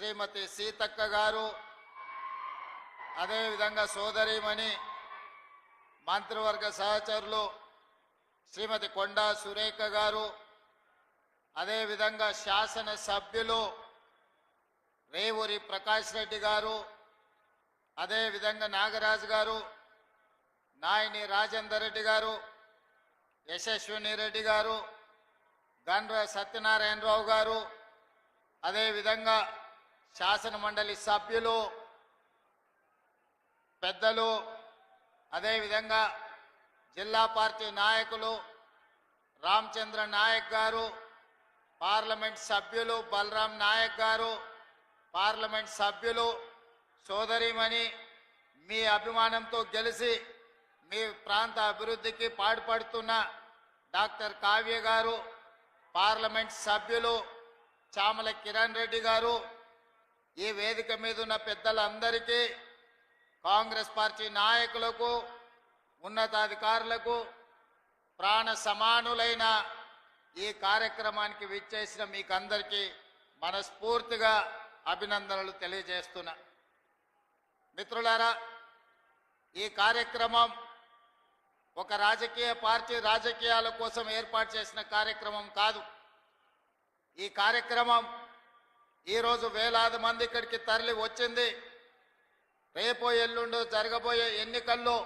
శ్రీమతి సీతక్క గారు అదేవిధంగా సోదరిమణి మంత్రివర్గ సహచరులు శ్రీమతి కొండా సురేఖ గారు అదేవిధంగా శాసన సభ్యులు రేవూరి ప్రకాష్ రెడ్డి గారు అదేవిధంగా నాగరాజు గారు నాయని రాజేందర్ రెడ్డి గారు యశస్విని రెడ్డి గారు గండ్ర సత్యనారాయణరావు గారు అదేవిధంగా శాసన మండలి సభ్యులు పెద్దలు అదేవిధంగా జిల్లా పార్టీ నాయకులు రామచంద్ర నాయక్ గారు పార్లమెంట్ సభ్యులు బలరాం నాయక్ గారు పార్లమెంట్ సభ్యులు సోదరిమణి మీ అభిమానంతో గెలిచి మీ ప్రాంత అభివృద్ధికి పాటుపడుతున్న డాక్టర్ కావ్య గారు పార్లమెంట్ సభ్యులు చామల కిరణ్ రెడ్డి గారు ఈ వేదిక మీద ఉన్న పెద్దలందరికీ కాంగ్రెస్ పార్టీ నాయకులకు ఉన్నతాధికారులకు ప్రాణ సమానులైన ఈ కార్యక్రమానికి విచ్చేసిన మీకు అందరికీ మనస్ఫూర్తిగా అభినందనలు తెలియజేస్తున్నా. మిత్రులారా ఈ కార్యక్రమం ఒక రాజకీయ పార్టీ రాజకీయాల కోసం ఏర్పాటు చేసిన కార్యక్రమం కాదు. ఈ కార్యక్రమం ఈరోజు వేలాది మంది ఇక్కడికి తరలి వచ్చింది. రేపో ఎల్లుండో జరగబోయే ఎన్నికల్లో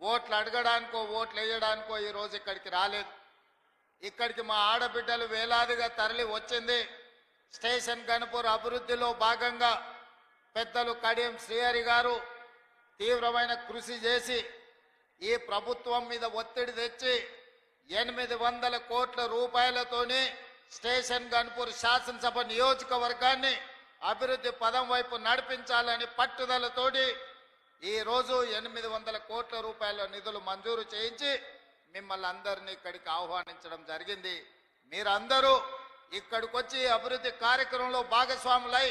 ఓట్లు అడగడానికో ఓట్లు వేయడానికో ఈరోజు ఇక్కడికి రాలేదు. ఇక్కడికి మా ఆడబిడ్డలు వేలాదిగా తరలి వచ్చింది. స్టేషన్ గణపూర్ అభివృద్ధిలో భాగంగా పెద్దలు కడియం శ్రీహరి గారు తీవ్రమైన కృషి చేసి ఈ ప్రభుత్వం మీద ఒత్తిడి తెచ్చి ఎనిమిది వందల కోట్ల రూపాయలతోని స్టేషన్ గన్పూర్ శాసనసభ నియోజకవర్గాన్ని అభివృద్ధి పదం వైపు నడిపించాలని పట్టుదలతోటి ఈ రోజు ఎనిమిది వందల కోట్ల రూపాయల నిధులు మంజూరు చేయించి మిమ్మల్ని అందరినీ ఇక్కడికి ఆహ్వానించడం జరిగింది. మీరందరూ ఇక్కడికి వచ్చి అభివృద్ధి కార్యక్రమంలో భాగస్వాములై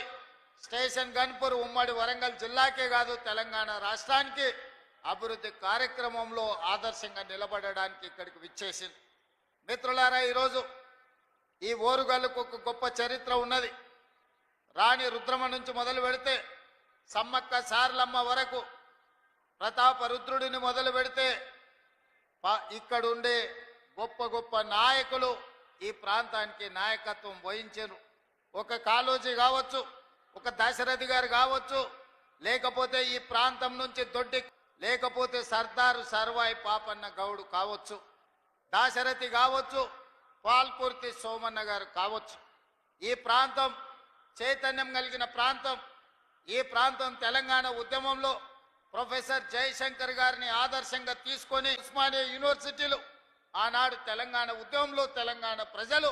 స్టేషన్ గన్పూర్ ఉమ్మడి వరంగల్ జిల్లాకే కాదు తెలంగాణ రాష్ట్రానికి అభివృద్ధి కార్యక్రమంలో ఆదర్శంగా నిలబడడానికి ఇక్కడికి విచ్చేసింది. మిత్రులారా ఈరోజు ఈ ఓరుగల్లుకు ఒక గొప్ప చరిత్ర ఉన్నది. రాణి రుద్రమ నుంచి మొదలు పెడితే సమ్మక్క సార్లమ్మ వరకు ప్రతాప రుద్రుడిని మొదలు పెడితే ప- ఇక్కడుండే గొప్ప గొప్ప నాయకులు ఈ ప్రాంతానికి నాయకత్వం వహించారు. ఒక కాళోజీ కావచ్చు ఒక దశరథి గారు కావచ్చు లేకపోతే ఈ ప్రాంతం నుంచి దొడ్డి లేకపోతే సర్దారు సర్వాయి పాపన్న గౌడు కావచ్చు దాశరథి కావచ్చు పాల్పూర్తి సోమన్న గారు కావచ్చు. ఈ ప్రాంతం చైతన్యం కలిగిన ప్రాంతం. ఈ ప్రాంతం తెలంగాణ ఉద్యమంలో ప్రొఫెసర్ జయశంకర్ గారిని ఆదర్శంగా తీసుకొని ఉస్మానియా యూనివర్సిటీలు ఆనాడు తెలంగాణ ఉద్యమంలో తెలంగాణ ప్రజలు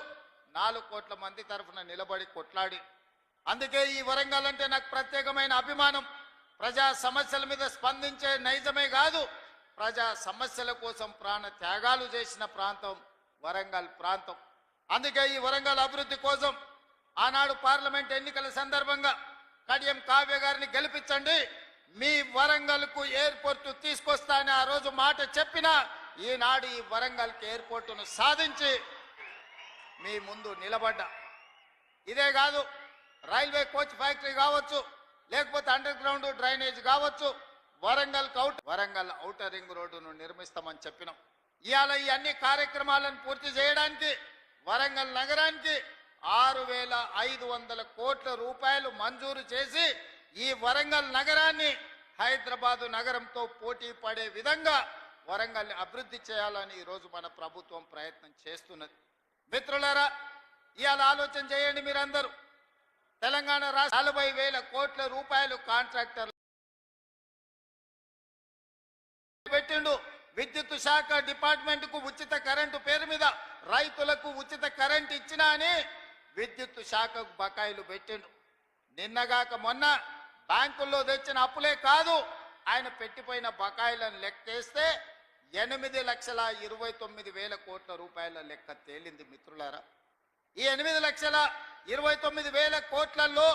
నాలుగు కోట్ల మంది తరఫున నిలబడి కొట్లాడి. అందుకే ఈ వరంగల్ అంటే నాకు ప్రత్యేకమైన అభిమానం. ప్రజా సమస్యల మీద స్పందించే నైజమే కాదు ప్రజా సమస్యల కోసం ప్రాణ త్యాగాలు చేసిన ప్రాంతం. వరంగల్ ప్రాంతం. అందుకే ఈ వరంగల్ అభివృద్ధి కోసం ఆనాడు పార్లమెంట్ ఎన్నికల సందర్భంగా కడియం కావ్య గారిని గెలిపించండి. మీ వరంగల్కు ఎయిర్పోర్టు తీసుకొస్తానని ఆ రోజు మాట చెప్పిన ఈనాడు ఈ వరంగల్కి ఎయిర్పోర్టును సాధించి మీ ముందు నిలబడ్డా. ఇదే కాదు రైల్వే కోచ్ ఫ్యాక్టరీ కావచ్చు లేకపోతే అండర్ గ్రౌండ్ డ్రైనేజ్ కావచ్చు Warangal out Warangal outer ring రోడ్డును నిర్మిస్తామని చెప్పినాం. ఇవాళ ఈ అన్ని కార్యక్రమాలను పూర్తి చేయడానికి వరంగల్ నగరానికి ఆరు వేల ఐదు వందల కోట్ల రూపాయలు మంజూరు చేసి ఈ వరంగల్ నగరాన్ని హైదరాబాదు నగరంతో పోటీ పడే విధంగా వరంగల్ని అభివృద్ధి చేయాలని ఈరోజు మన ప్రభుత్వం ప్రయత్నం చేస్తున్నది. మిత్రులరా ఇవాళ ఆలోచన చేయండి మీరందరూ. తెలంగాణ రాష్ట్ర నలభై వేల కోట్ల రూపాయలు కాంట్రాక్టర్ పెట్టిండు. విద్యుత్ శాఖ డిపార్ట్మెంట్కు ఉచిత కరెంటు పేరు మీద రైతులకు ఉచిత కరెంట్ ఇచ్చినా అని విద్యుత్ శాఖకు బకాయిలు పెట్టిండు నిన్నగాక మొన్న బ్యాంకుల్లో తెచ్చిన అప్పులే కాదు ఆయన పెట్టిపోయిన బకాయిలను లెక్కేస్తే ఎనిమిది లక్షల ఇరవై తొమ్మిది వేల కోట్ల రూపాయల లెక్క తేలింది మిత్రులారా. ఈ ఎనిమిది లక్షల ఇరవై తొమ్మిది వేల కోట్లలో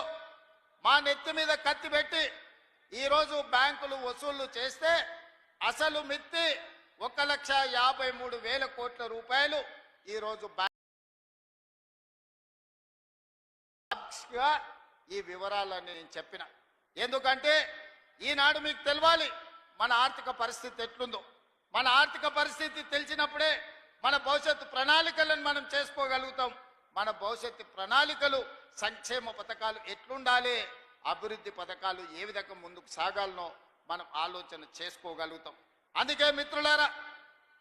మా నెత్తి మీద కత్తి పెట్టి ఈరోజు బ్యాంకులు వసూళ్ళు చేస్తే అసలు మిత్తి ఒక లక్ష యాభై మూడు వేల కోట్ల రూపాయలు ఈరోజు బ్యాంక్గా ఈ వివరాలన్నీ నేను చెప్పిన. ఎందుకంటే ఈనాడు మీకు తెలవాలి మన ఆర్థిక పరిస్థితి ఎట్లుందో. మన ఆర్థిక పరిస్థితి తెలిసినప్పుడే మన భవిష్యత్తు ప్రణాళికలను మనం చేసుకోగలుగుతాం. మన భవిష్యత్తు ప్రణాళికలు సంక్షేమ పథకాలు ఎట్లుండాలి అభివృద్ధి పథకాలు ఏ విధంగా ముందుకు సాగాలనో మనం ఆలోచన చేసుకోగలుగుతాం. అందుకే మిత్రులారా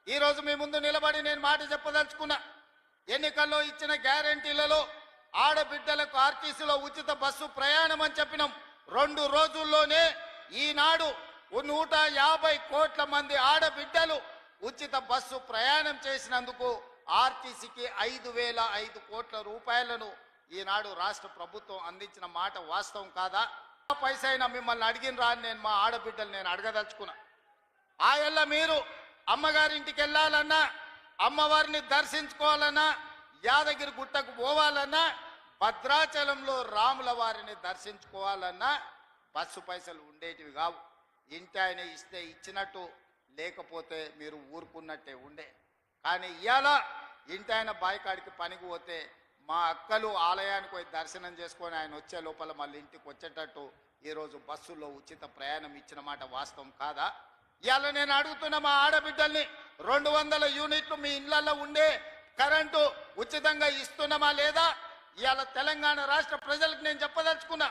ఈరోజు మీ ముందు నిలబడి నేను మాట చెప్పదలుచుకున్నా. ఎన్నికల్లో ఇచ్చిన గ్యారంటీలలో ఆడబిడ్డలకు ఆర్టీసీలో ఉచిత బస్సు ప్రయాణం అని చెప్పినాం. రెండు రోజుల్లోనే ఈనాడు నూట యాభై కోట్ల మంది ఆడబిడ్డలు ఉచిత బస్సు ప్రయాణం చేసినందుకు ఆర్టీసీకి ఐదు వేల ఐదు కోట్ల రూపాయలను ఈనాడు రాష్ట్ర ప్రభుత్వం అందించిన మాట వాస్తవం కాదా? పైసైనా మిమ్మల్ని అడిగిన రాని నేను మా ఆడబిడ్డలు నేను అడగదలుచుకున్నా. ఆయల్ల మీరు అమ్మగారింటికి వెళ్ళాలన్నా అమ్మవారిని దర్శించుకోవాలన్నా యాదగిరి గుట్టకు పోవాలన్నా భద్రాచలంలో రాముల వారిని దర్శించుకోవాలన్నా బస్సు పైసలు ఉండేటివి కావు. ఇంటి ఆయన ఇస్తే ఇచ్చినట్టు లేకపోతే మీరు ఊరుకున్నట్టే ఉండే. కానీ ఇవాళ ఇంటి ఆయన బాయికాడికి పనికి పోతే మా అక్కలు ఆలయానికి పోయి దర్శనం చేసుకొని ఆయన వచ్చే లోపల మళ్ళీ ఇంటికి వచ్చేటట్టు ఈరోజు బస్సులో ఉచిత ప్రయాణం ఇచ్చిన మాట వాస్తవం కాదా? ఇవాళ నేను అడుగుతున్న మా ఆడబిడ్డల్ని రెండు వందల యూనిట్లు మీ ఇళ్ళలో ఉండే కరెంటు ఉచితంగా ఇస్తున్నామా లేదా? ఇవాళ తెలంగాణ రాష్ట్ర ప్రజలకు నేను చెప్పదలుచుకున్నా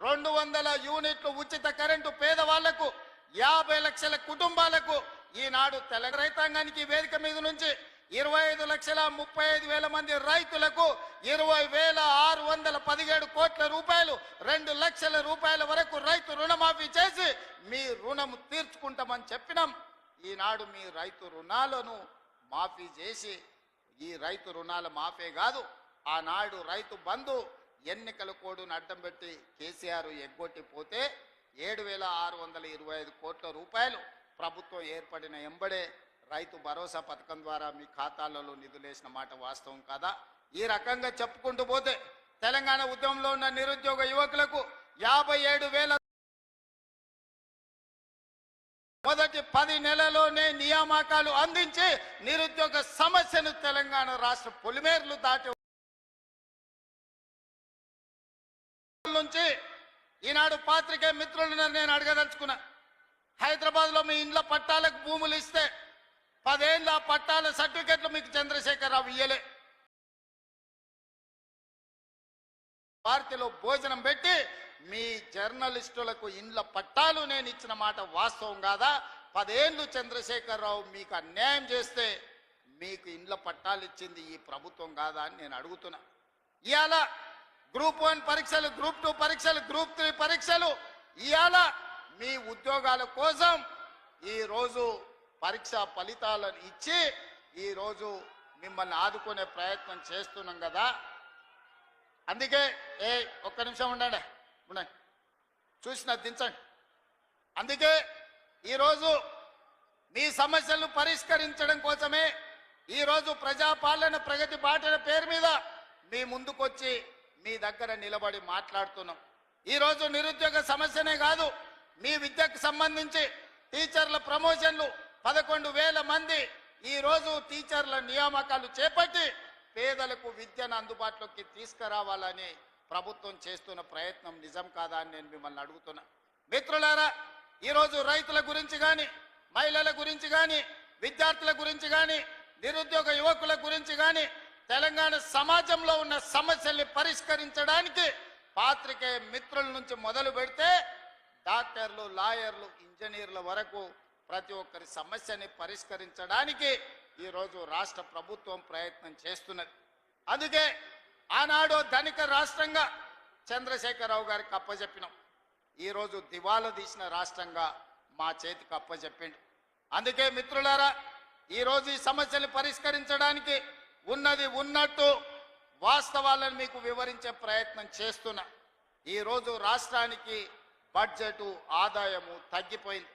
రెండు వందల యూనిట్లు ఉచిత కరెంటు పేదవాళ్ళకు యాభై లక్షల కుటుంబాలకు ఈనాడు తెలంగాణ రైతాంగానికి వేదిక మీద నుంచి ఇరవై ఐదు లక్షల ముప్పై ఐదు వేల మంది రైతులకు ఇరవై వేల ఆరు వందల పదిహేడు కోట్ల రూపాయలు రెండు లక్షల రూపాయల వరకు రైతు రుణమాఫీ చేసి మీ రుణం తీర్చుకుంటామని చెప్పినాం. ఈనాడు మీ రైతు రుణాలను మాఫీ చేసి ఈ రైతు రుణాల మాఫీ కాదు ఆనాడు రైతు బంధు ఎన్నికల కోడును అడ్డం పెట్టి కేసీఆర్ ఎగ్గొట్టి పోతే ఏడు వేల ఆరు వందల ఇరవై ఐదు కోట్ల రూపాయలు ప్రభుత్వం ఏర్పడిన ఎంబడే రైతు భరోసా పథకం ద్వారా మీ ఖాతాలలో నిధులేసిన మాట వాస్తవం కాదా? ఈ రకంగా చెప్పుకుంటూ పోతే తెలంగాణ ఉద్యమంలో ఉన్న నిరుద్యోగ యువకులకు యాభై ఏడు వేల మొదటి పది నెలలోనే నియామకాలు అందించి నిరుద్యోగ సమస్యను తెలంగాణ రాష్ట్ర పొలిమేర్లు దాటి నుంచి ఈనాడు పాత్రికే మిత్రులను నేను అడగదలుచుకున్నా. హైదరాబాద్లో మీ ఇండ్ల పట్టాలకు భూములు ఇస్తే పదేళ్ళ పట్టాల సర్టిఫికెట్లు మీకు చంద్రశేఖరరావు ఇయ్యలే. పార్టీలో భోజనం పెట్టి మీ జర్నలిస్టులకు ఇండ్ల పట్టాలు నేను ఇచ్చిన మాట వాస్తవం కాదా? పదేళ్ళు చంద్రశేఖరరావు మీకు అన్యాయం చేస్తే మీకు ఇండ్ల పట్టాలు ఇచ్చింది ఈ ప్రభుత్వం కాదా అని నేను అడుగుతున్నా. ఇవాళ గ్రూప్ వన్ పరీక్షలు గ్రూప్ టూ పరీక్షలు గ్రూప్ త్రీ పరీక్షలు ఇవాళ మీ ఉద్యోగాల కోసం ఈరోజు పరీక్ష ఫలితాలను ఇచ్చి ఈరోజు మిమ్మల్ని ఆదుకునే ప్రయత్నం చేస్తున్నాం కదా. అందుకే ఏ ఒక్క నిమిషం ఉండండి ఉండండి. చూసిన దించండి. అందుకే ఈరోజు మీ సమస్యలను పరిష్కరించడం కోసమే ఈరోజు ప్రజాపాలన ప్రగతి బాటల పేరు మీద మీ ముందుకొచ్చి మీ దగ్గర నిలబడి మాట్లాడుతున్నాం. ఈరోజు నిరుద్యోగ సమస్యనే కాదు మీ విద్యకు సంబంధించి టీచర్ల ప్రమోషన్లు పదకొండు వేల మంది ఈరోజు టీచర్ల నియామకాలు చేపట్టి పేదలకు విద్యను అందుబాటులోకి తీసుకురావాలని ప్రభుత్వం చేస్తున్న ప్రయత్నం నిజం కాదా అని నేను మిమ్మల్ని అడుగుతున్నా. మిత్రులారా ఈరోజు రైతుల గురించి కానీ మహిళల గురించి కానీ విద్యార్థుల గురించి కానీ నిరుద్యోగ యువకుల గురించి కానీ తెలంగాణ సమాజంలో ఉన్న సమస్యల్ని పరిష్కరించడానికి పాత్రికేయ మిత్రుల నుంచి మొదలు పెడితే డాక్టర్లు లాయర్లు ఇంజనీర్ల వరకు ప్రతి ఒక్కరి సమస్యని పరిష్కరించడానికి ఈరోజు రాష్ట్ర ప్రభుత్వం ప్రయత్నం చేస్తున్నది. అందుకే ఆనాడు ధనిక రాష్ట్రంగా చంద్రశేఖరరావు గారికి అప్పచెప్పినాం ఈరోజు దివాలా తీసిన రాష్ట్రంగా మా చేతికి అప్పచెప్పిండు అందుకే మిత్రులారా ఈరోజు ఈ సమస్యలు పరిష్కరించడానికి ఉన్నది ఉన్నట్టు వాస్తవాలను మీకు వివరించే ప్రయత్నం చేస్తున్నా. ఈరోజు రాష్ట్రానికి బడ్జెటు ఆదాయము తగ్గిపోయింది.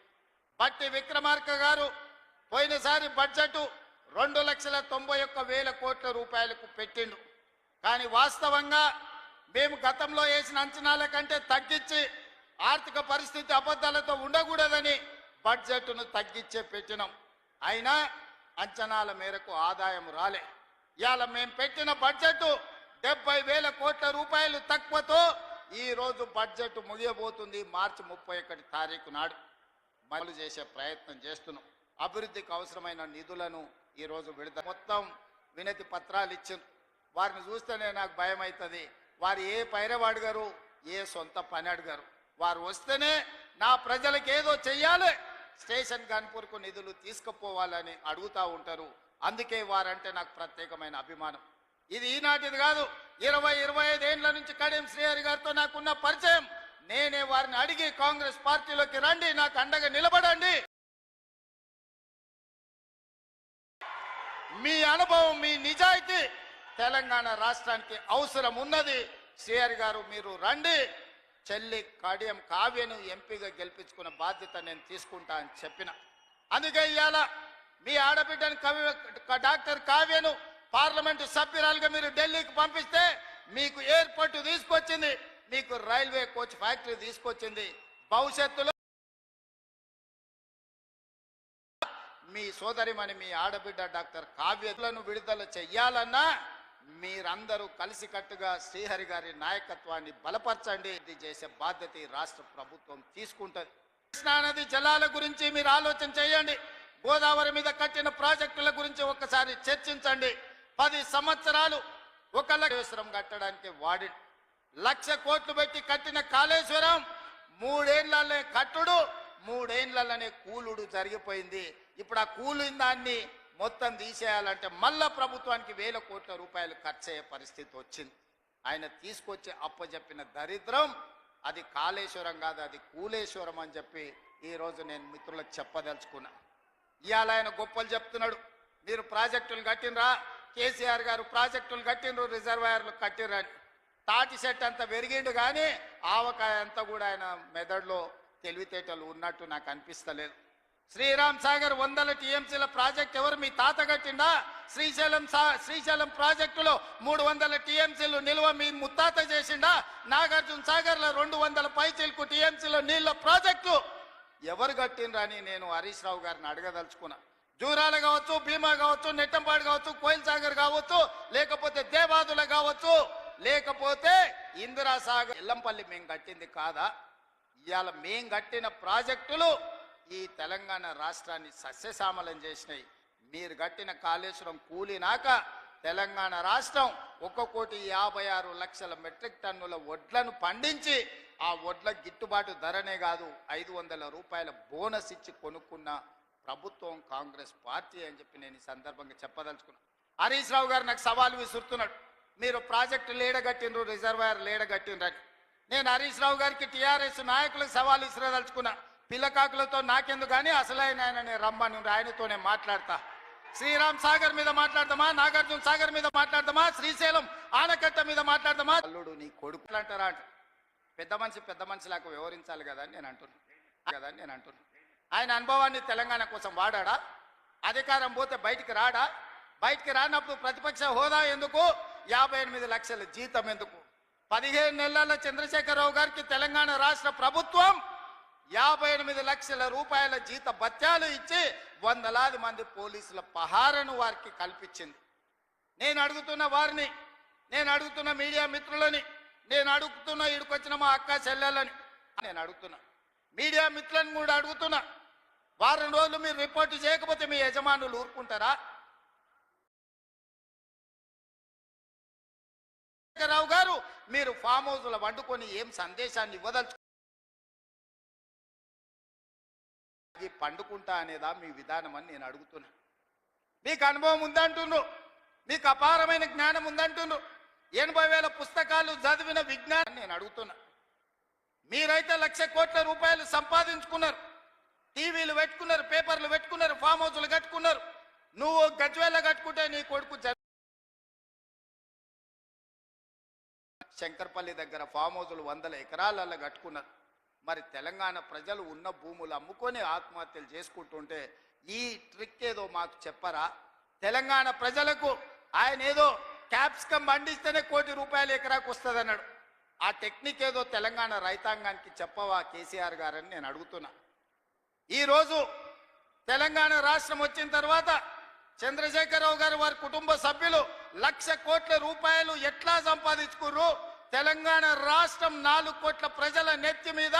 పట్టి విక్రమార్క గారు పోయినసారి బడ్జెట్ రెండు లక్షల తొంభై ఒక్క వేల కోట్ల రూపాయలకు పెట్టిండు. కానీ వాస్తవంగా మేము గతంలో వేసిన అంచనాల కంటే తగ్గించి ఆర్థిక పరిస్థితి అబద్ధాలతో ఉండకూడదని బడ్జెట్ను తగ్గించే పెట్టినాం. అయినా అంచనాల మేరకు ఆదాయం రాలే. ఇవాళ మేము పెట్టిన బడ్జెట్ డెబ్బై వేల కోట్ల రూపాయలు తక్కువతో ఈరోజు బడ్జెట్ ముగియబోతుంది మార్చి ముప్పై ఒకటి తారీఖు నాడు. అమలు చేసే ప్రయత్నం చేస్తున్నాం. అభివృద్ధికి అవసరమైన నిధులను ఈరోజు విడుదల మొత్తం వినతి పత్రాలు ఇచ్చింది వారిని చూస్తేనే నాకు భయం అవుతుంది వారు ఏ పైరవ అడిగారు ఏ సొంత పని అడిగారు. వారు వస్తేనే నా ప్రజలకు ఏదో చెయ్యాలి. స్టేషన్ కాన్పూర్కు నిధులు తీసుకుపోవాలని అడుగుతా ఉంటారు. అందుకే వారంటే నాకు ప్రత్యేకమైన అభిమానం. ఇది ఈనాటిది కాదు. ఇరవై ఇరవై ఐదేండ్ల నుంచి కడియం శ్రీహరి గారితో నాకున్న పరిచయం. నేనే వారిని అడిగి కాంగ్రెస్ పార్టీలోకి రండి నాకు అండగా నిలబడండి. మీ అనుభవం మీ నిజాయితీ తెలంగాణ రాష్ట్రానికి అవసరం ఉన్నది. సిఆర్ గారు మీరు రండి. చెల్లి కడియం కావ్యను ఎంపీగా గెలిపించుకున్న బాధ్యత నేను తీసుకుంటా అని చెప్పిన. అందుకే ఇవాళ మీ ఆడబిడ్డను కవి డాక్టర్ కావ్యను పార్లమెంటు సభ్యురాలుగా మీరు ఢిల్లీకి పంపిస్తే మీకు ఎయిర్పోర్ట్ తీసుకొచ్చింది మీకు రైల్వే కోచ్ ఫ్యాక్టరీ తీసుకొచ్చింది. భవిష్యత్తులో మీ సోదరిమని మీ ఆడబిడ్డ డాక్టర్ కావ్యలను విడుదల చెయ్యాలన్నా మీరందరూ కలిసికట్టుగా శ్రీహరి గారి నాయకత్వాన్ని బలపరచండి. ఇది చేసే బాధ్యత ఈ రాష్ట్ర ప్రభుత్వం తీసుకుంటది. కృష్ణా నది జలాల గురించి మీరు ఆలోచన చేయండి. గోదావరి మీద కట్టిన ప్రాజెక్టుల గురించి ఒక్కసారి చర్చించండి. పది సంవత్సరాలు ఒక లక్షం కట్టడానికి వాడి లక్ష కోట్లు పెట్టి కట్టిన కాళేశ్వరం మూడేళ్ళనే కట్టుడు మూడేళ్ళనే కూలుడు జరిగిపోయింది. ఇప్పుడు ఆ కూలిన దాన్ని మొత్తం తీసేయాలంటే మళ్ళా ప్రభుత్వానికి వేల కోట్ల రూపాయలు ఖర్చు అయ్యే పరిస్థితి వచ్చింది. ఆయన తీసుకొచ్చి అప్పచెప్పిన దరిద్రం అది కాళేశ్వరం కాదు అది కూలేశ్వరం అని చెప్పి ఈరోజు నేను మిత్రులకు చెప్పదలుచుకున్నా. ఇవాళ ఆయన గొప్పలు చెప్తున్నాడు. మీరు ప్రాజెక్టులు కట్టినరా కేసీఆర్ గారు ప్రాజెక్టులు కట్టినరు రిజర్వాయర్లు కట్టినరు తాటి సెట్ అంత పెరిగిండు కానీ ఆవకాయ అంతా కూడా ఆయన మెదడులో తెలివితేటలు ఉన్నట్టు నాకు అనిపిస్తలేదు. శ్రీరామ్ సాగర్ వందల టీఎంసీల ప్రాజెక్ట్ ఎవరు? మీ తాత కట్టిండా? శ్రీశైలం సా- శ్రీశైలం ప్రాజెక్టులో మూడు వందల టీఎంసీలు నిల్వ మీ ముత్తాత చేసిండా? నాగార్జున సాగర్లో రెండు వందల పైచీలకు టీఎంసీలో నీళ్ళ ప్రాజెక్టు. ఎవరు కట్టిండ్రని నేను హరీష్ రావు గారిని అడగదలుచుకున్నా. జూరాలు కావచ్చు భీమా కావచ్చు నెట్టంపాడు కావచ్చు కోయిల్ సాగర్ కావచ్చు లేకపోతే దేవాదుల కావచ్చు లేకపోతే ఇందిరాసాగర్ ఎల్లంపల్లి మేము కట్టింది కాదా? ఇవాళ మేం కట్టిన ప్రాజెక్టులు ఈ తెలంగాణ రాష్ట్రాన్ని సస్యశ్యామలం చేసినాయి. మీరు కట్టిన కాళేశ్వరం కూలినాక తెలంగాణ రాష్ట్రం ఒక కోటి యాభై ఆరు లక్షల మెట్రిక్ టన్నుల వడ్లను పండించి ఆ వడ్ల గిట్టుబాటు ధరనే కాదు ఐదు వందల రూపాయల బోనస్ ఇచ్చి కొనుక్కున్న ప్రభుత్వం కాంగ్రెస్ పార్టీ అని చెప్పి నేను ఈ సందర్భంగా చెప్పదలుచుకున్నాను హరీష్ రావు గారు నాకు సవాల్ విసురుతున్నాడు. మీరు ప్రాజెక్టు లేడగట్టిండ్రు రిజర్వాయర్ లేడగట్టిండ్రని నేను హరీష్ రావు గారికి టీఆర్ఎస్ నాయకులకు సవాల్ ఇసురదలుచుకున్నా. పిల్లకాకులతో నాకెందుకు కానీ అసలైన ఆయనని రమ్మని ఆయనతోనే మాట్లాడతా. శ్రీరామ్ సాగర్ మీద మాట్లాడదామా నాగార్జున సాగర్ మీద మాట్లాడదామా శ్రీశైలం ఆనకట్ట మీద మాట్లాడదామా? అల్లుడు నీ కొడుకు అంటారా అంట. పెద్ద మనిషి పెద్ద మనిషిలాగా వ్యవహరించాలి కదా అని నేను అంటున్నాను కదా అని నేను అంటున్నాను ఆయన అనుభవాన్ని తెలంగాణ కోసం వాడాడా? అధికారం పోతే బయటికి రాడా? బయటికి రానప్పుడు ప్రతిపక్ష హోదా ఎందుకు? యాభై ఎనిమిది లక్షల జీతం ఎందుకు? పదిహేను నెలల చంద్రశేఖరరావు గారికి తెలంగాణ రాష్ట్ర ప్రభుత్వం యాభై ఎనిమిది లక్షల రూపాయల జీత భత్యాలు ఇచ్చి వందలాది మంది పోలీసుల పహారను వారికి కల్పించింది. నేను అడుగుతున్న వారిని నేను అడుగుతున్న మీడియా మిత్రులని నేను అడుగుతున్న ఇడుకొచ్చిన మా అక్క చెల్లెలని నేను అడుగుతున్నా. మీడియా మిత్రులను కూడా అడుగుతున్నా. వారం రోజులు మీరు రిపోర్ట్ చేయకపోతే మీ యజమానులు ఊరుకుంటారా? రావు గారు మీరు ఫామ్ హౌస్లో వండుకొని ఏం సందేశాన్ని ఇవ్వదలుచు పండుకుంటా అనేదా మీ విధానం అని నేను అడుగుతున్నా. మీకు అనుభవం ఉందంటుండ్రు. మీకు అపారమైన జ్ఞానం ఉందంటుండ్రు. ఎనభై వేల పుస్తకాలు చదివిన విజ్ఞానం నేను అడుగుతున్నా. మీరైతే లక్ష కోట్ల రూపాయలు సంపాదించుకున్నారు. టీవీలు పెట్టుకున్నారు పేపర్లు పెట్టుకున్నారు ఫామ్ హౌస్లు కట్టుకున్నారు. నువ్వు గజ్వేల కట్టుకుంటే నీ కొడుకు శంకర్పల్లి దగ్గర ఫామ్ హౌసులు వందల ఎకరాలలో కట్టుకున్నారు మరి తెలంగాణ ప్రజలు ఉన్న భూములు అమ్ముకొని ఆత్మహత్యలు చేసుకుంటుంటే ఈ ట్రిక్ ఏదో మాకు చెప్పరా? తెలంగాణ ప్రజలకు ఆయన ఏదో క్యాప్సికం పండిస్తేనే కోటి రూపాయలు ఎకరాకు వస్తుంది అన్నాడు ఆ టెక్నిక్ ఏదో తెలంగాణ రైతాంగానికి చెప్పవా కేసీఆర్ గారని నేను అడుగుతున్నా. ఈరోజు తెలంగాణ రాష్ట్రం వచ్చిన తర్వాత చంద్రశేఖరరావు గారు వారి కుటుంబ సభ్యులు లక్ష కోట్ల రూపాయలు ఎట్లా సంపాదించుకుర్రు? తెలంగాణ రాష్ట్రం నాలుగు కోట్ల ప్రజల నెత్తి మీద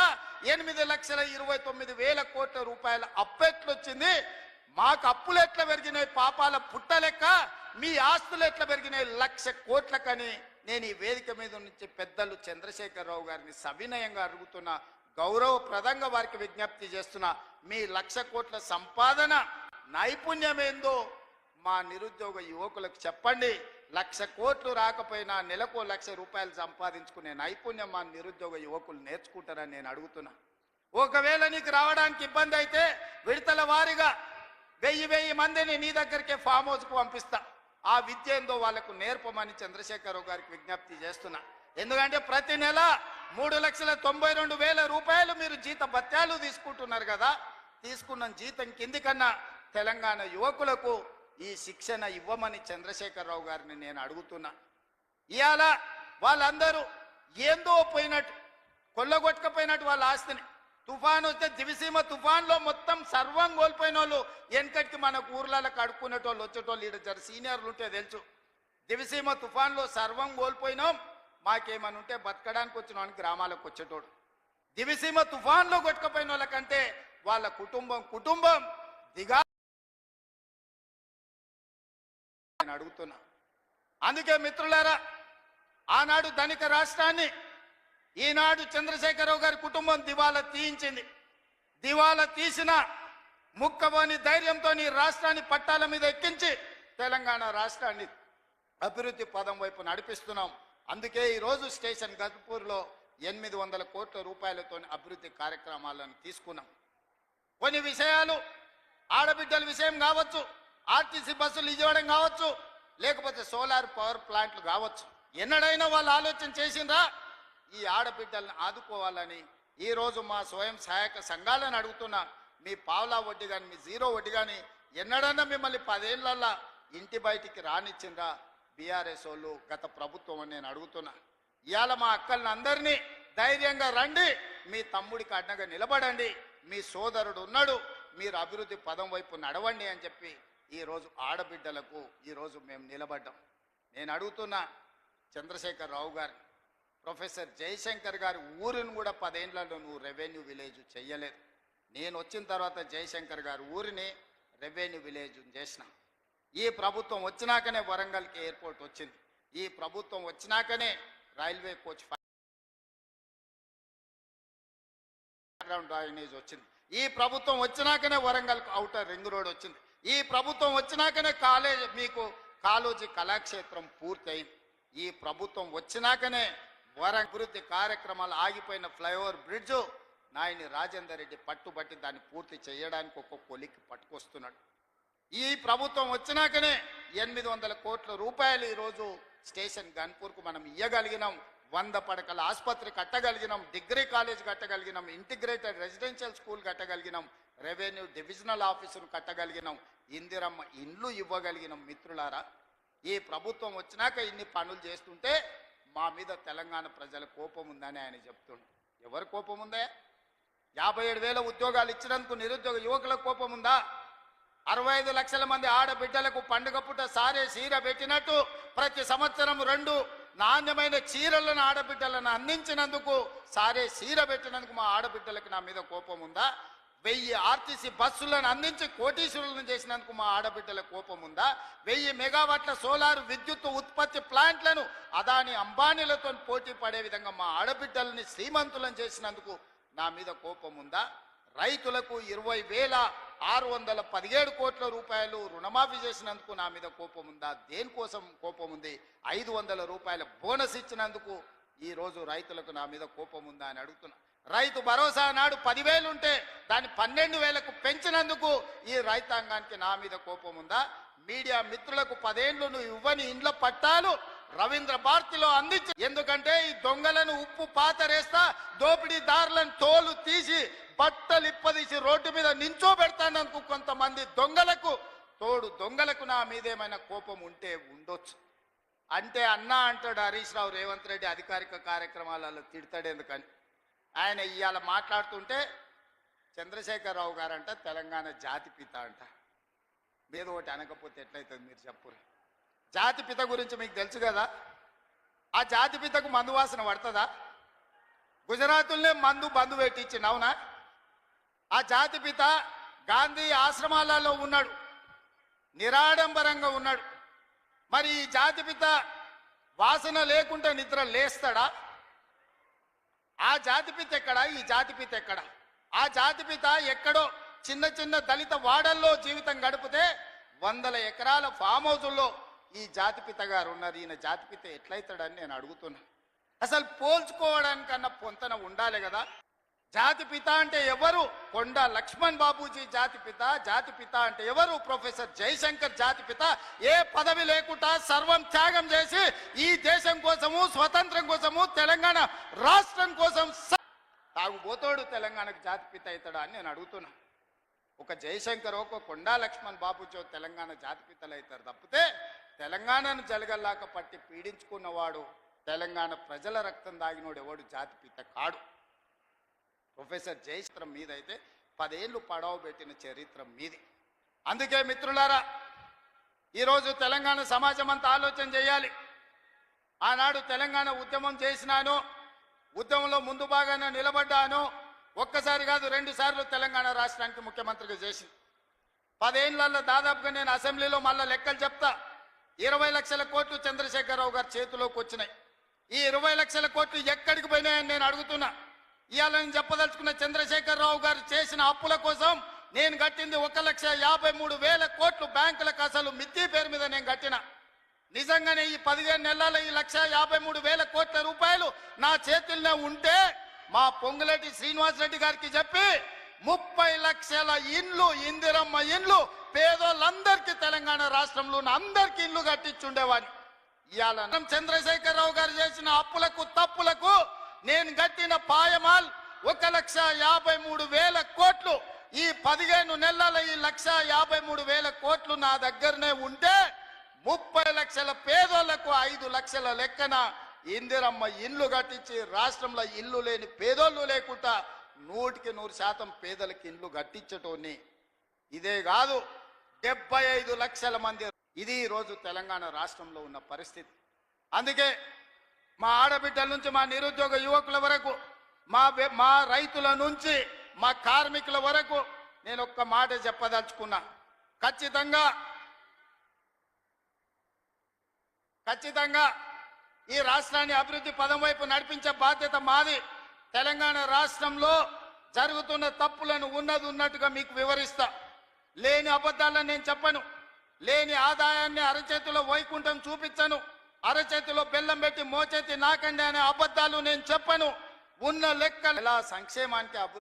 ఎనిమిది లక్షల ఇరవై తొమ్మిది వేల కోట్ల రూపాయల అప్పెట్లొచ్చింది. మాకు అప్పులు ఎట్లా పెరిగినాయి? పాపాల పుట్టలెక్క మీ ఆస్తులు ఎట్లా పెరిగినాయి? లక్ష కోట్లకని నేను ఈ వేదిక మీద నుంచి పెద్దలు చంద్రశేఖరరావు గారిని సవినయంగా అడుగుతున్న గౌరవప్రదంగా వారికి విజ్ఞప్తి చేస్తున్నా మీ లక్ష కోట్ల సంపాదన నైపుణ్యం ఏందో మా నిరుద్యోగ యువకులకు చెప్పండి లక్ష కోట్లు రాకపోయినా నెలకు లక్ష రూపాయలు సంపాదించుకునే నైపుణ్యం మా నిరుద్యోగ యువకులు నేర్చుకుంటారని నేను అడుగుతున్నా. ఒకవేళ నీకు రావడానికి ఇబ్బంది అయితే విడతల వారీగా వెయ్యి వెయ్యి మందిని నీ దగ్గరికే ఫామ్ హౌస్కు పంపిస్తా. ఆ విద్య ఏందో వాళ్ళకు నేర్పమని చంద్రశేఖరరావు గారికి విజ్ఞప్తి చేస్తున్నా. ఎందుకంటే ప్రతి నెల మూడు లక్షల తొంభై రెండు వేల రూపాయలు మీరు జీత భత్యాలు తీసుకుంటున్నారు కదా తీసుకున్న జీతం కింది కన్నా తెలంగాణ యువకులకు ఈ శిక్షణ ఇవ్వమని చంద్రశేఖరరావు గారిని నేను అడుగుతున్నా. ఇవాళ వాళ్ళందరూ ఏందో పోయినట్టు కొల్లగొట్టకపోయినట్టు వాళ్ళ ఆస్తిని. తుఫాన్ వస్తే దివిసీమ తుఫాన్లో మొత్తం సర్వం కోల్పోయిన వాళ్ళు వెనకటికి మన ఊర్లలో కడుక్కునేటోళ్ళు వచ్చేటోళ్ళు ఈడ జర సీనియర్లు ఉంటే తెలుసు. దివిసీమ తుఫాన్లో సర్వం కోల్పోయినాం మాకేమని ఉంటే బతకడానికి వచ్చిన గ్రామాలకు వచ్చేటోడు. దివిసీమ తుఫాన్లో కొట్టుకపోయిన వాళ్ళకంటే వాళ్ళ కుటుంబం కుటుంబం దిగా అడుగుతున్నా. అందుకే మిత్రులారా ఆనాడు ధనిక రాష్ట్రాన్ని ఈనాడు చంద్రశేఖరరావు గారి కుటుంబం దివాలా తీయించింది. దివాలా తీసిన ముక్కబోని ధైర్యంతో రాష్ట్రాన్ని పట్టాల మీద ఎక్కించి తెలంగాణ రాష్ట్రాన్ని అభివృద్ధి పదం వైపు నడిపిస్తున్నాం. అందుకే ఈరోజు స్టేషన్ గజ్పూర్లో ఎనిమిది వందల కోట్ల రూపాయలతో అభివృద్ధి కార్యక్రమాలను తీసుకున్నాం. కొన్ని విషయాలు ఆడబిడ్డల విషయం కావచ్చు. ఆర్టీసీ బస్సులు ఇవ్వడం కావచ్చు లేకపోతే సోలార్ పవర్ ప్లాంట్లు కావచ్చు. ఎన్నడైనా వాళ్ళు ఆలోచన చేసిండ్రా? ఈ ఆడబిడ్డల్ని ఆదుకోవాలని ఈరోజు మా స్వయం సహాయక సంఘాలను అడుగుతున్నా. మీ పావులా వడ్డీ కానీ మీ జీరో వడ్డీ కానీ ఎన్నడన్నా మిమ్మల్ని పదేళ్ళల్లా ఇంటి బయటికి రానిచ్చిందా బీఆర్ఎస్ వాళ్ళు గత ప్రభుత్వం అని నేను అడుగుతున్నా. ఇవాళ మా అక్కల్ని అందరినీ ధైర్యంగా రండి మీ తమ్ముడికి అడ్డగా నిలబడండి మీ సోదరుడు ఉన్నాడు మీరు అభివృద్ధి పదం వైపు నడవండి అని చెప్పి ఈరోజు ఆడబిడ్డలకు ఈరోజు మేము నిలబడ్డాం. నేను అడుగుతున్న చంద్రశేఖర్ రావు గారు ప్రొఫెసర్ జయశంకర్ గారి ఊరిని కూడా పదేళ్ళలో నువ్వు రెవెన్యూ విలేజ్ చెయ్యలేదు. నేను వచ్చిన తర్వాత జయశంకర్ గారి ఊరిని రెవెన్యూ విలేజ్ చేసిన. ఈ ప్రభుత్వం వచ్చినాకనే వరంగల్కి ఎయిర్పోర్ట్ వచ్చింది. ఈ ప్రభుత్వం వచ్చినాకనే రైల్వే కోచ్ బ్యాక్గ్రౌండ్ డ్రైనేజ్ వచ్చింది. ఈ ప్రభుత్వం వచ్చినాకనే వరంగల్ అవుటర్ రింగ్ రోడ్ వచ్చింది. ఈ ప్రభుత్వం వచ్చినాకనే కాలేజ్ మీకు కాలోజీ కళాక్షేత్రం పూర్తయింది ఈ ప్రభుత్వం వచ్చినాకనే వరభివృద్ధి అభివృద్ధి కార్యక్రమాలు ఆగిపోయిన ఫ్లైఓవర్ బ్రిడ్జ్ నాయని రాజేందర్ రెడ్డి పట్టుబట్టి దాన్ని పూర్తి చేయడానికి ఒక కొలికి పట్టుకొస్తున్నాడు. ఈ ప్రభుత్వం వచ్చినాకనే ఎనిమిది వందల కోట్ల రూపాయలు ఈరోజు స్టేషన్ గన్పూర్కు మనం ఇవ్వగలిగినాం వంద పడకల ఆసుపత్రి కట్టగలిగినాం. డిగ్రీ కాలేజ్ కట్టగలిగినాం. ఇంటిగ్రేటెడ్ రెసిడెన్షియల్ స్కూల్ కట్టగలిగినాం. రెవెన్యూ డివిజనల్ ఆఫీసును కట్టగలిగినాం. ఇందిరమ్మ ఇండ్లు ఇవ్వగలిగినాం మిత్రులారా. ఈ ప్రభుత్వం వచ్చినాక ఇన్ని పనులు చేస్తుంటే మా మీద తెలంగాణ ప్రజల కోపం ఉందని ఆయన చెప్తుండు. ఎవరి కోపం ఉందే? యాభై ఏడు వేల ఉద్యోగాలు ఇచ్చినందుకు నిరుద్యోగ యువకులకు కోపం ఉందా? అరవై ఐదు లక్షల మంది ఆడబిడ్డలకు పండుగ పుట్ట సారే చీర పెట్టినట్టు ప్రతి సంవత్సరం రెండు నాణ్యమైన చీరలను ఆడబిడ్డలను అందించినందుకు సారే చీర పెట్టినందుకు మా ఆడబిడ్డలకు నా మీద కోపం ఉందా? వెయ్యి ఆర్టీసీ బస్సులను అందించి కోటీశ్వరులను చేసినందుకు మా ఆడబిడ్డల కోపం ఉందా? వెయ్యి మెగావాట్ల సోలార్ విద్యుత్ ఉత్పత్తి ప్లాంట్లను అదాని అంబానీలతో పోటీ పడే విధంగా మా ఆడబిడ్డలని శ్రీమంతులను చేసినందుకు నా మీద కోపం ఉందా? రైతులకు ఇరవై వేల ఆరు వందల పదిహేడు కోట్ల రూపాయలు రుణమాఫీ చేసినందుకు నా మీద కోపం ఉందా? దేనికోసం కోపం ఉంది? ఐదు వందల రూపాయల బోనస్ ఇచ్చినందుకు ఈ రోజు రైతులకు నా మీద కోపం ఉందా అని అడుగుతున్నా. రైతు భరోసా నాడు పదివేలు ఉంటే దాన్ని పన్నెండు వేలకు పెంచినందుకు ఈ రైతాంగానికి నా మీద కోపం ఉందా? మీడియా మిత్రులకు పదేండ్లు నువ్వు ఇవ్వని ఇండ్ల పట్టాలు రవీంద్ర భారతిలో అందించి ఎందుకంటే ఈ దొంగలను ఉప్పు పాతరేస్తా దోపిడీదారులను తోలు తీసి బట్టలు ఇప్పదీసి రోడ్డు మీద నించో పెడతానందుకు కొంతమంది దొంగలకు తోడు దొంగలకు నా మీద ఏమైనా కోపం ఉంటే ఉండొచ్చు. అంటే అన్నా అంటాడు హరీష్ రావు రేవంత్ రెడ్డి అధికారిక కార్యక్రమాలలో తిడతాడు ఎందుకని ఆయన ఇవాళ మాట్లాడుతుంటే చంద్రశేఖరరావు గారంట తెలంగాణ జాతిపిత అంట. మీద ఒకటి అనకపోతే ఎట్లయితుంది మీరు చెప్పురు జాతిపిత గురించి మీకు తెలుసు కదా? ఆ జాతిపితకు మందు వాసన పడుతుందా? గుజరాతుల్నే మందు బంధు పెట్టించింది అవునా? ఆ జాతిపిత గాంధీ ఆశ్రమాలలో ఉన్నాడు నిరాడంబరంగా ఉన్నాడు. మరి ఈ జాతిపిత వాసన లేకుండా నిద్ర లేస్తాడా? ఆ జాతిపిత ఎక్కడ? ఈ జాతిపిత ఎక్కడ? ఆ జాతిపిత ఎక్కడో చిన్న చిన్న దళిత వాడల్లో జీవితం గడిపితే వందల ఎకరాల ఫామ్ హౌజుల్లో ఈ జాతిపిత గారు ఉన్నారు. ఈయన జాతిపిత ఎట్లయితాడని నేను అడుగుతున్నా. అసలు పోల్చుకోవడానికన్నా పొంతన ఉండాలి కదా. జాతి పిత అంటే ఎవరు? కొండ లక్ష్మణ్ బాబూజీ జాతి పిత్త అంటే ఎవరు? ప్రొఫెసర్ జయశంకర్ జాతిపిత ఏ పదవి లేకుండా సర్వం త్యాగం చేసి ఈ దేశం కోసము స్వతంత్రం కోసము తెలంగాణ రాష్ట్రం కోసం తాగుబోతోడు తెలంగాణకు జాతిపిత అవుతాడా అని నేను అడుగుతున్నా. ఒక జయశంకర్ ఒక కొండా లక్ష్మణ్ బాబుజో తెలంగాణ జాతి పితలు అవుతారు తప్పితే తెలంగాణను జలగల్లాక పట్టి పీడించుకున్నవాడు తెలంగాణ ప్రజల రక్తం దాగినోడు ఎవడు? జాతిపిత కాడు. ప్రొఫెసర్ జయచిత్రం మీద అయితే పదేళ్ళు పడవ పెట్టిన చరిత్ర మీది. అందుకే మిత్రులారా ఈరోజు తెలంగాణ సమాజం అంతా ఆలోచన చేయాలి. ఆనాడు తెలంగాణ ఉద్యమం చేసినాను ఉద్యమంలో ముందు భాగాన నిలబడ్డాను. ఒక్కసారి కాదు రెండు సార్లు తెలంగాణ రాష్ట్రానికి ముఖ్యమంత్రిగా చేసింది. పదేళ్ళలో దాదాపుగా నేను అసెంబ్లీలో మళ్ళీ లెక్కలు చెప్తా. ఇరవై లక్షల కోట్లు చంద్రశేఖరరావు గారి చేతిలోకి వచ్చినాయి. ఈ ఇరవై లక్షల కోట్లు ఎక్కడికి పోయినాయని నేను అడుగుతున్నా. ఇవాళని చెప్పదలుచుకున్న చంద్రశేఖరరావు గారు చేసిన అప్పుల కోసం నేను కట్టింది ఒక లక్ష యాభై మూడు వేల కోట్లు బ్యాంకులకు అసలు మిత్తి పేరు మీద నేను కట్టిన. నిజంగానే ఈ పదిహేను నెలల ఈ లక్ష యాభై మూడు వేల కోట్ల రూపాయలు నా చేతుల్లో ఉంటే మా పొంగులేటి శ్రీనివాస్ రెడ్డి గారికి చెప్పి ముప్పై లక్షల ఇండ్లు ఇందిరమ్మ ఇండ్లు పేదోళ్ళందరికీ తెలంగాణ రాష్ట్రంలో ఉన్న అందరికీ ఇండ్లు కట్టించుండేవాడిని. ఇవాళ చంద్రశేఖరరావు గారు చేసిన అప్పులకు తప్పులకు నేను కట్టిన పాయమాల్ ఒక లక్ష యాభై మూడు వేల కోట్లు. ఈ పదిహేను నెలల ఈ లక్ష యాభై మూడు వేల కోట్లు నా దగ్గరనే ఉంటే ముప్పై లక్షల పేదోళ్ళకు ఐదు లక్షల లెక్కన ఇందిరమ్మ ఇల్లు కట్టించి రాష్ట్రంలో ఇల్లు లేని పేదోళ్ళు లేకుండా నూటికి నూరు శాతం పేదలకు ఇల్లు కట్టించటోని ఇదే కాదు డెబ్బై ఐదు లక్షల మంది. ఇది ఈరోజు తెలంగాణ రాష్ట్రంలో ఉన్న పరిస్థితి. అందుకే మా ఆడబిడ్డల నుంచి మా నిరుద్యోగ యువకుల వరకు మా మా రైతుల నుంచి మా కార్మికుల వరకు నేను ఒక్క మాట చెప్పదలుచుకున్నా. ఖచ్చితంగా ఖచ్చితంగా ఈ రాష్ట్రాన్ని అభివృద్ధి పదం వైపు నడిపించే బాధ్యత మాది. తెలంగాణ రాష్ట్రంలో జరుగుతున్న తప్పులను ఉన్నది ఉన్నట్టుగా మీకు వివరిస్తా. లేని అబద్ధాలను నేను చెప్పను. లేని ఆదాయాన్ని అరచేతిలో వైకుంఠం చూపించను. అరచేతిలో బెల్లం పెట్టి మోచేతి నాకండి అనే అబద్ధాలు నేను చెప్పను. ఉన్న లెక్క ఎలా సంక్షేమానికి అబు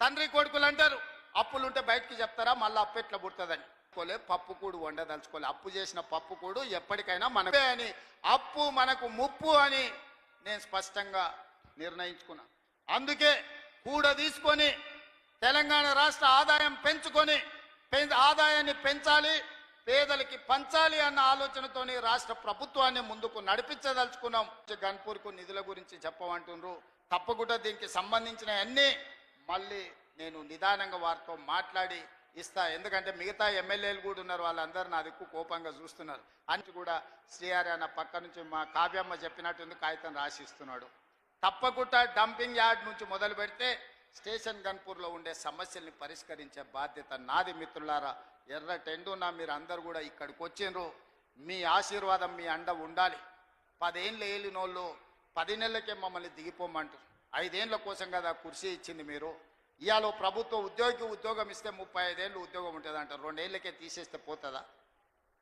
తండ్రి కొడుకులు అంటారు అప్పులుంటే బయటికి చెప్తారా మళ్ళీ అప్పు ఎట్లా పుడుతుందని? కోలే పప్పు కూడు వండదలుచుకోలే అప్పు చేసిన పప్పు కూడు ఎప్పటికైనా మనమే అని. అప్పు మనకు ముప్పు అని నేను స్పష్టంగా నిర్ణయించుకున్నా. అందుకే కూడ తీసుకొని తెలంగాణ రాష్ట్ర ఆదాయం పెంచుకొని ఆదాయాన్ని పెంచాలి పేదలకి పంచాలి అన్న ఆలోచనతోని రాష్ట్ర ప్రభుత్వాన్ని ముందుకు నడిపించదలుచుకున్నాం. గన్పూర్కు నిధుల గురించి చెప్పమంటుండ్రు. తప్పకుండా దీనికి సంబంధించిన అన్నీ మళ్ళీ నేను నిదానంగా వారితో మాట్లాడి ఇస్తా. ఎందుకంటే మిగతా ఎమ్మెల్యేలు కూడా ఉన్నారు వాళ్ళందరూ నా దిక్కు కోపంగా చూస్తున్నారు. అని కూడా శ్రీహారి అన్న పక్క నుంచి మా కావ్యమ్మ చెప్పినట్టుంది కాగితం రాసిస్తున్నాడు. తప్పకుండా డంపింగ్ యార్డ్ నుంచి మొదలు పెడితే స్టేషన్ గన్పూర్లో ఉండే సమస్యల్ని పరిష్కరించే బాధ్యత నాది మిత్రులారా. ఎర్ర టెండునా మీరు అందరు కూడా ఇక్కడికి వచ్చిండ్రు. మీ ఆశీర్వాదం మీ అండ ఉండాలి. పదేళ్ళు ఏలినోళ్ళు పది నెలలకే మమ్మల్ని దిగిపోమంటారు. ఐదేళ్ళ కోసం కదా కుర్చీ ఇచ్చింది మీరు. ఇవాళ ప్రభుత్వ ఉద్యోగి ఉద్యోగం ఇస్తే ముప్పై ఐదేళ్ళు ఉద్యోగం ఉంటుంది అంటారు. రెండేళ్ళకే తీసేస్తే పోతుందా?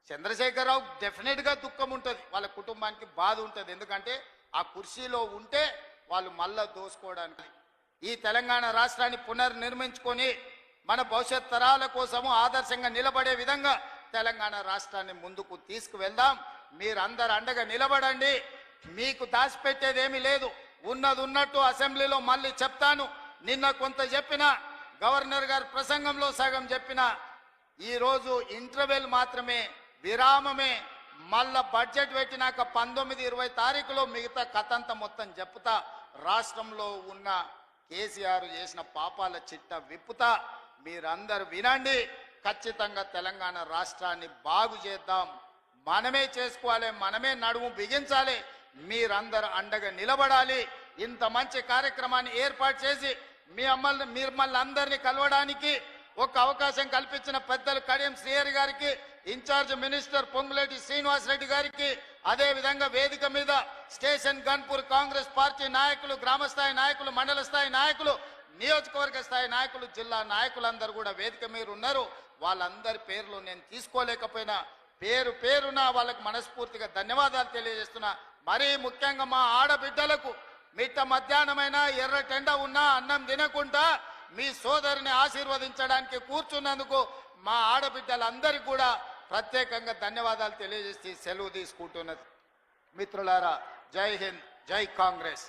చంద్రశేఖరరావు డెఫినెట్గా దుఃఖం ఉంటుంది. వాళ్ళ కుటుంబానికి బాధ ఉంటుంది. ఎందుకంటే ఆ కుర్చీలో ఉంటే వాళ్ళు మళ్ళా దోసుకోవడానికి. ఈ తెలంగాణ రాష్ట్రాన్ని పునర్నిర్మించుకొని మన భవిష్యత్ తరాల కోసము ఆదర్శంగా నిలబడే విధంగా తెలంగాణ రాష్ట్రాన్ని ముందుకు తీసుకువెళ్దాం. మీరందరు అండగా నిలబడండి. మీకు దాచిపెట్టేది ఏమీ లేదు. ఉన్నది ఉన్నట్టు అసెంబ్లీలో మళ్ళీ చెప్తాను. నిన్న కొంత చెప్పిన గవర్నర్ గారి ప్రసంగంలో సగం చెప్పిన ఈరోజు ఇంటర్వెల్ మాత్రమే విరామమే మళ్ళా బడ్జెట్ పెట్టినాక పంతొమ్మిది ఇరవై తారీఖులో మిగతా కథ మొత్తం చెప్తా రాష్ట్రంలో ఉన్న కేసీఆర్ చేసిన పాపాల చిట్ట విప్పుతా. మీరందరూ వినండి ఖచ్చితంగా తెలంగాణ రాష్ట్రాన్ని బాగు చేద్దాం. మనమే చేసుకోవాలి మనమే నడుము బిగించాలి. మీరందరూ అండగా నిలబడాలి. ఇంత మంచి కార్యక్రమాన్ని ఏర్పాటు చేసి మీ అమ్మల్ని మిమ్మల్ని అందరినీ కలవడానికి ఒక అవకాశం కల్పించిన పెద్దలు కడియం శ్రీహరి గారికి in charge minister Ponguleti Srinivas Reddy గారికి అదే విధంగా వేదిక మీద స్టేషన్ గన్పూర్ కాంగ్రెస్ పార్టీ నాయకులు గ్రామ స్థాయి నాయకులు మండల స్థాయి నాయకులు నియోజకవర్గ స్థాయి నాయకులు జిల్లా నాయకులందరూ కూడా వేదిక మీద ఉన్నారు. వాళ్ళందరి పేర్లు నేను తీసుకోలేకపోయినా. పేరు పేరున వాళ్ళకి మనస్ఫూర్తిగా ధన్యవాదాలు తెలియజేస్తున్నా. మరీ ముఖ్యంగా మా ఆడబిడ్డలకు మిట్ట మధ్యాహ్నమైన ఎర్ర టెండ ఉన్నా అన్నం తినకుండా మీ సోదరిని ఆశీర్వదించడానికి కూర్చున్నందుకు మా ఆడబిడ్డలందరికీ కూడా ప్రత్యేకంగా ధన్యవాదాలు తెలియజేసి సెలవు తీసుకుంటున్నది. మిత్రులారా జై హింద్ జై కాంగ్రెస్.